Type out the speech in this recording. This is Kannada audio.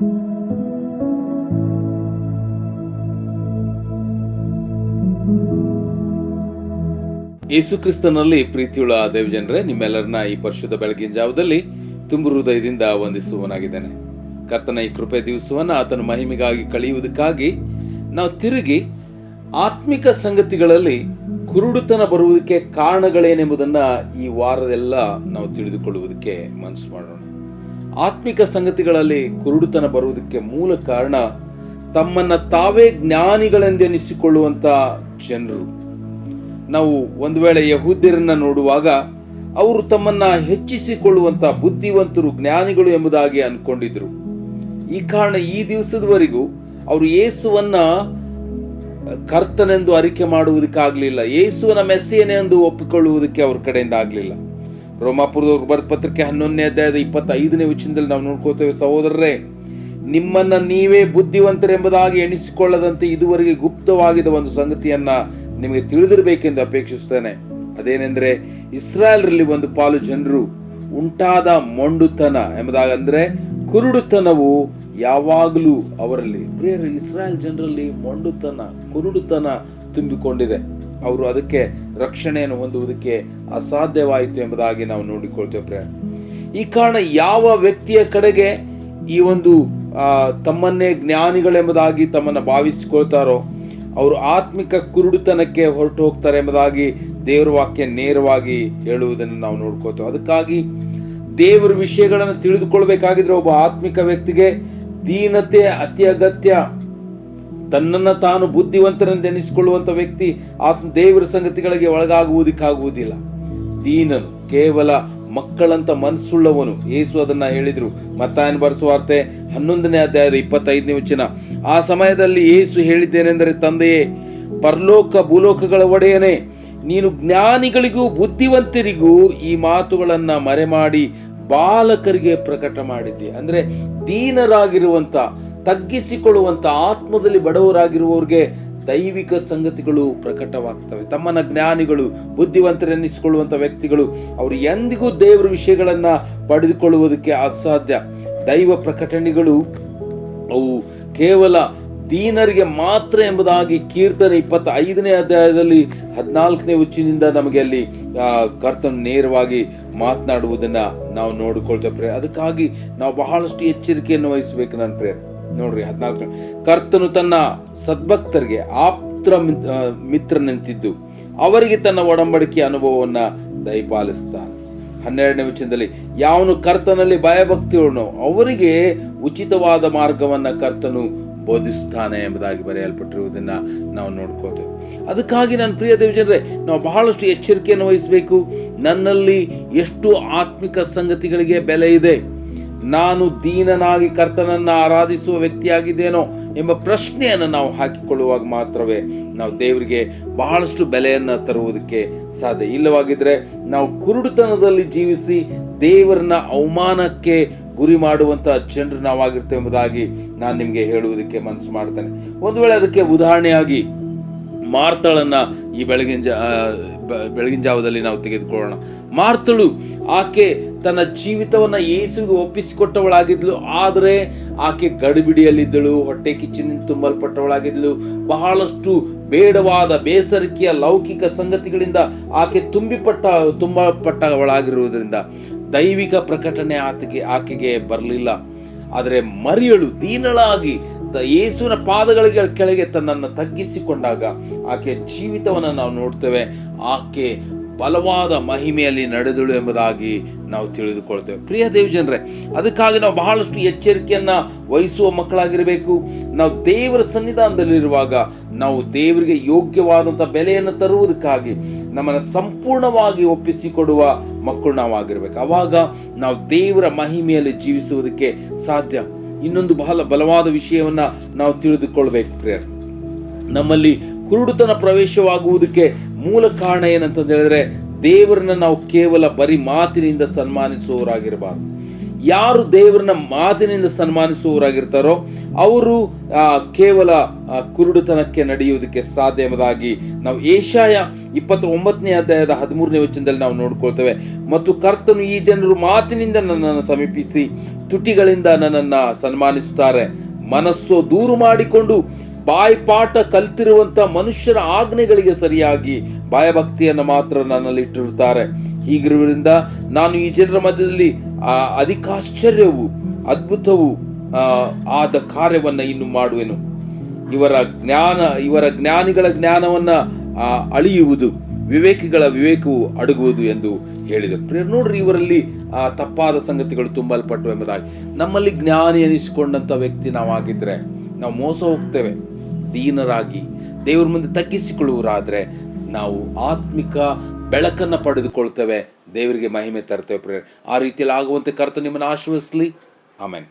ಯೇಸು ಕ್ರಿಸ್ತನಲ್ಲಿ ಪ್ರೀತಿಯುಳ್ಳ ದೇವಜನರೇ, ನಿಮ್ಮೆಲ್ಲರನ್ನ ಈ ಪರಿಶುದ್ಧ ಬೆಳಗಿನ ಜಾವದಲ್ಲಿ ತುಂಬು ಹೃದಯದಿಂದ ವಂದಿಸುವನಾಗಿದ್ದೇನೆ ಕರ್ತನ ಈ ಕೃಪೆ ದಿವಸವನ್ನ ಆತನ ಮಹಿಮೆಗಾಗಿ ಕಳೆಯುವುದಕ್ಕಾಗಿ ನಾವು ತಿರುಗಿ ಆತ್ಮಿಕ ಸಂಗತಿಗಳಲ್ಲಿ ಕುರುಡುತನ ಬರುವುದಕ್ಕೆ ಕಾರಣಗಳೇನೆಂಬುದನ್ನ ಈ ವಾರದೆಲ್ಲ ನಾವು ತಿಳಿದುಕೊಳ್ಳುವುದಕ್ಕೆ ಮನಸ್ಸು ಮಾಡೋಣ. ಆತ್ಮಿಕ ಸಂಗತಿಗಳಲ್ಲಿ ಕುರುಡುತನ ಬರುವುದಕ್ಕೆ ಮೂಲ ಕಾರಣ ತಮ್ಮನ್ನ ತಾವೇ ಜ್ಞಾನಿಗಳೆಂದೆನಿಸಿಕೊಳ್ಳುವಂತ ಜನರು. ನಾವು ಒಂದು ವೇಳೆ ಯಹೂದ್ಯರನ್ನ ನೋಡುವಾಗ ಅವರು ತಮ್ಮನ್ನ ಹೆಚ್ಚಿಸಿಕೊಳ್ಳುವಂತ ಬುದ್ಧಿವಂತರು ಜ್ಞಾನಿಗಳು ಎಂಬುದಾಗಿ ಅನ್ಕೊಂಡಿದ್ರು. ಈ ಕಾರಣ ಈ ದಿವಸದವರೆಗೂ ಅವರು ಯೇಸುವನ್ನ ಕರ್ತನೆಂದು ಅರಿಕೆ ಮಾಡುವುದಕ್ಕಾಗಲಿಲ್ಲ, ಯೇಸುವನ ಮೆಸ್ಸಿಯನೆ ಎಂದು ಒಪ್ಪಿಕೊಳ್ಳುವುದಕ್ಕೆ ಅವ್ರ ಕಡೆಯಿಂದ ಆಗ್ಲಿಲ್ಲ. ರೋಮಾಪುರದವ್ರು ಬರೆದ ಪತ್ರಿಕೆ ಹನ್ನೊಂದನೇ ಅಧ್ಯಾಯದ ಇಪ್ಪತ್ತೈದನೇ ವಚನದಲ್ಲಿ ನಾವು ನೋಡ್ಕೋತೇವೆ ಸಹೋದರರೇ, ನಿಮ್ಮನ್ನ ನೀವೇ ಬುದ್ಧಿವಂತರೆಂಬುದಾಗಿ ಎಣಿಸಿಕೊಳ್ಳದಂತೆ ಇದುವರೆಗೆ ಗುಪ್ತವಾಗಿದ್ದ ಒಂದು ಸಂಗತಿಯನ್ನ ನಿಮಗೆ ತಿಳಿದಿರಬೇಕೆಂದು ಅಪೇಕ್ಷಿಸುತ್ತೇನೆ. ಅದೇನೆಂದರೆ, ಇಸ್ರಾಯೇಲ್ರಲ್ಲಿ ಒಂದು ಪಾಲು ಜನರು ಉಂಟಾದ ಮೊಂಡುತನ ಎಂಬುದಾಗ ಅಂದ್ರೆ ಕುರುಡುತನವು ಯಾವಾಗಲೂ ಅವರಲ್ಲಿ, ಪ್ರಿಯರು, ಇಸ್ರಾಯೇಲ್ ಜನರಲ್ಲಿ ಮೊಂಡುತನ, ಕುರುಡುತನ ತುಂಬಿಕೊಂಡಿದೆ. ಅವರು ಅದಕ್ಕೆ ರಕ್ಷಣೆಯನ್ನು ಹೊಂದುವುದಕ್ಕೆ ಅಸಾಧ್ಯವಾಯಿತು ಎಂಬುದಾಗಿ ನಾವು ನೋಡಿಕೊಳ್ತೇವೆ ಪ್ರೇ ಈ ಕಾರಣ ಯಾವ ವ್ಯಕ್ತಿಯ ಕಡೆಗೆ ಈ ಒಂದು ತಮ್ಮನ್ನೇ ಜ್ಞಾನಿಗಳೆಂಬುದಾಗಿ ತಮ್ಮನ್ನ ಭಾವಿಸಿಕೊಳ್ತಾರೋ, ಅವರು ಆತ್ಮಿಕ ಕುರುಡುತನಕ್ಕೆ ಹೊರಟು ಹೋಗ್ತಾರೆ ಎಂಬುದಾಗಿ ದೇವರ ವಾಕ್ಯ ನೇರವಾಗಿ ಹೇಳುವುದನ್ನು ನಾವು ನೋಡ್ಕೋತೇವೆ ಅದಕ್ಕಾಗಿ ದೇವರ ವಿಷಯಗಳನ್ನು ತಿಳಿದುಕೊಳ್ಬೇಕಾಗಿದ್ರೆ ಒಬ್ಬ ಆತ್ಮಿಕ ವ್ಯಕ್ತಿಗೆ ದೀನತೆ ಅತಿ ಅಗತ್ಯ ತನ್ನನ್ನ ತಾನು ಬುದ್ಧಿವಂತರೆಂದೆನಿಸಿಕೊಳ್ಳುವಂತ ವ್ಯಕ್ತಿ ಆತ್ಮ ದೇವರ ಸಂಗತಿಗಳಿಗೆ ಒಳಗಾಗುವುದಕ್ಕಾಗುವುದಿಲ್ಲ. ದೀನನು ಕೇವಲ ಮಕ್ಕಳಂತ ಮನಸ್ಸುಳ್ಳವನು. ಯೇಸು ಅದನ್ನ ಹೇಳಿದರು. ಮತ್ತಾಯನ ಬರೆಸುವಾರ್ತೆ ಹನ್ನೊಂದನೇ ಅಧ್ಯಾಯದ ಇಪ್ಪತ್ತೈದನೇ ವಚನ. ಆ ಸಮಯದಲ್ಲಿ ಯೇಸು ಹೇಳಿದ್ದೇನೆಂದರೆ, ತಂದೆಯೇ, ಪರಲೋಕ ಭೂಲೋಕಗಳ ಒಡೆಯನೇ, ನೀನು ಜ್ಞಾನಿಗಳಿಗೂ ಬುದ್ಧಿವಂತರಿಗೂ ಈ ಮಾತುಗಳನ್ನು ಮರೆಮಾಡಿ ಬಾಲಕರಿಗೆ ಪ್ರಕಟ ಮಾಡಿದ್ದೆ ಅಂದರೆ ದೀನರಾಗಿರುವಂತ ತಗ್ಗಿಸಿಕೊಳ್ಳುವಂತ ಆತ್ಮದಲ್ಲಿ ಬಡವರಾಗಿರುವವರಿಗೆ ದೈವಿಕ ಸಂಗತಿಗಳು ಪ್ರಕಟವಾಗ್ತವೆ. ತಮ್ಮನ ಜ್ಞಾನಿಗಳು ಬುದ್ಧಿವಂತರೆನ್ನಿಸಿಕೊಳ್ಳುವಂತ ವ್ಯಕ್ತಿಗಳು, ಅವರು ಎಂದಿಗೂ ದೇವರ ವಿಷಯಗಳನ್ನು ಪಡೆದುಕೊಳ್ಳುವುದಕ್ಕೆ ಅಸಾಧ್ಯ. ದೈವ ಪ್ರಕಟಣೆಗಳು ಅವು ಕೇವಲ ದೀನರಿಗೆ ಮಾತ್ರ ಎಂಬುದಾಗಿ ಕೀರ್ತನೆ ಇಪ್ಪತ್ತ ಐದನೇ ಅಧ್ಯಾಯದಲ್ಲಿ ಹದಿನಾಲ್ಕನೇ ಹುಚ್ಚಿನಿಂದ ನಮಗೆ ಅಲ್ಲಿ ಕರ್ತನ ನೇರವಾಗಿ ಮಾತನಾಡುವುದನ್ನ ನಾವು ನೋಡಿಕೊಳ್ತೇವೆ ಅದಕ್ಕಾಗಿ ನಾವು ಬಹಳಷ್ಟು ಎಚ್ಚರಿಕೆಯನ್ನು ವಹಿಸಬೇಕು ನನ್ನ ಪ್ರೇರೆ ನೋಡ್ರಿ ಹದಿನಾಲ್ಕು ಕರ್ತನು ತನ್ನ ಸದ್ಭಕ್ತರಿಗೆ ಆಪ್ತ್ರ ಮಿತ್- ನಿಂತಿದ್ದು ಅವರಿಗೆ ತನ್ನ ಒಡಂಬಡಿಕೆ ಅನುಭವವನ್ನ ದಯಪಾಲಿಸ್ತಾನೆ. ಹನ್ನೆರಡನೇ ವಚನದಲ್ಲಿ, ಯಾವನು ಕರ್ತನಲ್ಲಿ ಭಯಭಕ್ತಿಯುಳ್ಳನೋ ಅವರಿಗೆ ಉಚಿತವಾದ ಮಾರ್ಗವನ್ನ ಕರ್ತನು ಬೋಧಿಸುತ್ತಾನೆ ಎಂಬುದಾಗಿ ಬರೆಯಲ್ಪಟ್ಟಿರುವುದನ್ನು ನಾವು ನೋಡ್ಕೋತೇವೆ ಅದಕ್ಕಾಗಿ ನನ್ನ ಪ್ರಿಯ ದೇವಜನರೇ, ನಾವು ಬಹಳಷ್ಟು ಎಚ್ಚರಿಕೆಯನ್ನು ವಹಿಸಬೇಕು. ನನ್ನಲ್ಲಿ ಎಷ್ಟು ಆತ್ಮಿಕ ಸಂಗತಿಗಳಿಗೆ ಬೆಲೆ ಇದೆ. ನಾನು ದೀನನಾಗಿ ಕರ್ತನನ್ನ ಆರಾಧಿಸುವ ವ್ಯಕ್ತಿಯಾಗಿದ್ದೇನೋ ಎಂಬ ಪ್ರಶ್ನೆಯನ್ನು ನಾವು ಹಾಕಿಕೊಳ್ಳುವಾಗ ಮಾತ್ರವೇ ನಾವು ದೇವರಿಗೆ ಬಹಳಷ್ಟು ಬೆಲೆಯನ್ನ ತರುವುದಕ್ಕೆ ಸಾಧ್ಯ. ಇಲ್ಲವಾಗಿದ್ರೆ ನಾವು ಕುರುಡುತನದಲ್ಲಿ ಜೀವಿಸಿ ದೇವರನ್ನ ಅವಮಾನಕ್ಕೆ ಗುರಿ ಮಾಡುವಂಥ ಜನರು ನಾವಾಗಿರ್ತೇವೆ ಎಂಬುದಾಗಿ ನಾನು ನಿಮಗೆ ಹೇಳುವುದಕ್ಕೆ ಮನಸ್ಸು ಮಾಡ್ತೇನೆ. ಒಂದು ವೇಳೆ ಅದಕ್ಕೆ ಉದಾಹರಣೆಯಾಗಿ ಮಾರ್ತಳನ್ನ ಈ ಬೆಳಗಿನ ಜಾ ಬೆಳಗಿನ ಜಾವದಲ್ಲಿ ನಾವು ತೆಗೆದುಕೊಳ್ಳೋಣ. ಮಾರ್ತಳು ಆಕೆ ತನ್ನ ಜೀವಿತವನ್ನ ಯೇಸುವಿಗೆ ಒಪ್ಪಿಸಿಕೊಟ್ಟವಳಾಗಿದ್ಲು. ಆದರೆ ಆಕೆ ಗಡಿಬಿಡಿಯಲ್ಲಿದ್ದಳು, ಹೊಟ್ಟೆ ಕಿಚ್ಚಿನಿಂದ ತುಂಬಲ್ಪಟ್ಟವಳಾಗಿದ್ಲು. ಬಹಳಷ್ಟು ಬೇಡವಾದ ಬೇಸರಿಕೆಯ ಲೌಕಿಕ ಸಂಗತಿಗಳಿಂದ ಆಕೆ ತುಂಬಿಪಟ್ಟ, ತುಂಬಲ್ಪಟ್ಟವಳಾಗಿರುವುದರಿಂದ ದೈವಿಕ ಪ್ರಕಟಣೆ ಆತಗೆ, ಆಕೆಗೆ ಬರಲಿಲ್ಲ. ಆದರೆ ಮರಿಯಳು ದೀನಳಾಗಿ ಯೇಸುವಿನ ಪಾದಗಳಿಗೆ ಕೆಳಗೆ ತನ್ನನ್ನು ತಗ್ಗಿಸಿಕೊಂಡಾಗ ಆಕೆಯ ಜೀವಿತವನ್ನು ನಾವು ನೋಡ್ತೇವೆ. ಆಕೆ ಬಲವಾದ ಮಹಿಮೆಯಲ್ಲಿ ನಡೆದಳು ಎಂಬುದಾಗಿ ನಾವು ತಿಳಿದುಕೊಳ್ತೇವೆ. ಪ್ರಿಯ ದೇವಜನರೇ, ಅದಕ್ಕಾಗಿ ನಾವು ಬಹಳಷ್ಟು ಎಚ್ಚರಿಕೆಯನ್ನು ವಹಿಸುವ ಮಕ್ಕಳಾಗಿರಬೇಕು. ನಾವು ದೇವರ ಸನ್ನಿಧಾನದಲ್ಲಿರುವಾಗ ನಾವು ದೇವರಿಗೆ ಯೋಗ್ಯವಾದಂಥ ಬೆಲೆಯನ್ನು ತರುವುದಕ್ಕಾಗಿ ನಮ್ಮನ್ನು ಸಂಪೂರ್ಣವಾಗಿ ಒಪ್ಪಿಸಿಕೊಡುವ ಮಕ್ಕಳು ನಾವಾಗಿರ್ಬೇಕು. ಅವಾಗ ನಾವು ದೇವರ ಮಹಿಮೆಯಲ್ಲಿ ಜೀವಿಸುವುದಕ್ಕೆ ಸಾಧ್ಯ. ಇನ್ನೊಂದು ಬಹಳ ಬಲವಾದ ವಿಷಯವನ್ನು ನಾವು ತಿಳಿದುಕೊಳ್ಬೇಕು ಪ್ರೇರ್ ನಮ್ಮಲ್ಲಿ ಕುರುಡುತನ ಪ್ರವೇಶವಾಗುವುದಕ್ಕೆ ಮೂಲ ಕಾರಣ ಏನಂತ ಹೇಳಿದ್ರೆ ದೇವರನ್ನ ನಾವು ಕೇವಲ ಬರೀ ಮಾತಿನಿಂದ ಸನ್ಮಾನಿಸುವವರಾಗಿರಬಾರ್ದು. ಯಾರು ದೇವರನ್ನ ಮಾತಿನಿಂದ ಸನ್ಮಾನಿಸುವವರಾಗಿರ್ತಾರೋ ಅವರು ಕೇವಲ ಕುರುಡುತನಕ್ಕೆ ನಡೆಯುವುದಕ್ಕೆ ಸಾಧ್ಯ ಎಂಬುದಾಗಿ ನಾವು ಏಷಾಯ ಇಪ್ಪತ್ತ ಒಂಬತ್ತನೇ ಅಧ್ಯಾಯದ ಹದಿಮೂರನೇ ವಚನದಲ್ಲಿ ನಾವು ನೋಡ್ಕೊಳ್ತೇವೆ. ಮತ್ತು ಕರ್ತನು ಈ ಜನರು ಮಾತಿನಿಂದ ನನ್ನನ್ನು ಸಮೀಪಿಸಿ ತುಟಿಗಳಿಂದ ನನ್ನನ್ನು ಸನ್ಮಾನಿಸುತ್ತಾರೆ. ಮನಸ್ಸು ದೂರು ಮಾಡಿಕೊಂಡು ಬಾಯ್ಪಾಠ ಕಲ್ತಿರುವಂತ ಮನುಷ್ಯರ ಆಜ್ಞೆಗಳಿಗೆ ಸರಿಯಾಗಿ ಭಯಭಕ್ತಿಯನ್ನು ಮಾತ್ರ ನನ್ನಲ್ಲಿ ಇಟ್ಟಿರುತ್ತಾರೆ. ಹೀಗಿರುವುದರಿಂದ ನಾನು ಈ ಜನರ ಮಧ್ಯದಲ್ಲಿ, ಆ, ಅಧಿಕಾಶ್ಚರ್ಯವು, ಅದ್ಭುತವು ಆದ ಕಾರ್ಯವನ್ನ ಇನ್ನು ಮಾಡುವೆನು. ಇವರ ಜ್ಞಾನ, ಇವರ ಜ್ಞಾನಿಗಳ ಜ್ಞಾನವನ್ನ ಅಳಿಯುವುದು, ವಿವೇಕಿಗಳ ವಿವೇಕವು ಅಡಗುವುದು ಎಂದು ಹೇಳಿದರು. ನೋಡ್ರಿ ಇವರಲ್ಲಿ ತಪ್ಪಾದ ಸಂಗತಿಗಳು ತುಂಬಲ್ಪಟ್ಟು ಎಂಬುದಾಗಿ. ನಮ್ಮಲ್ಲಿ ಜ್ಞಾನಿ ಅನಿಸಿಕೊಂಡಂಥ ವ್ಯಕ್ತಿ ನಾವಾಗಿದ್ದರೆ ನಾವು ಮೋಸ ಹೋಗ್ತೇವೆ. ದೀನರಾಗಿ ದೇವರ ಮುಂದೆ ತಗ್ಗಿಸಿಕೊಳ್ಳುವರಾದರೆ ನಾವು ಆತ್ಮಿಕ ಬೆಳಕನ್ನು ಪಡೆದುಕೊಳ್ತೇವೆ. ದೇವರಿಗೆ ಮಹಿಮೆ ತರ್ತೇವೆ ಪ್ರೇರ್ ಆ ರೀತಿಯಲ್ಲಿ ಆಗುವಂತೆ ಕರ್ತ ನಿಮ್ಮನ್ನು ಆಶ್ರಯಿಸಲಿ ಆಮೇಲೆ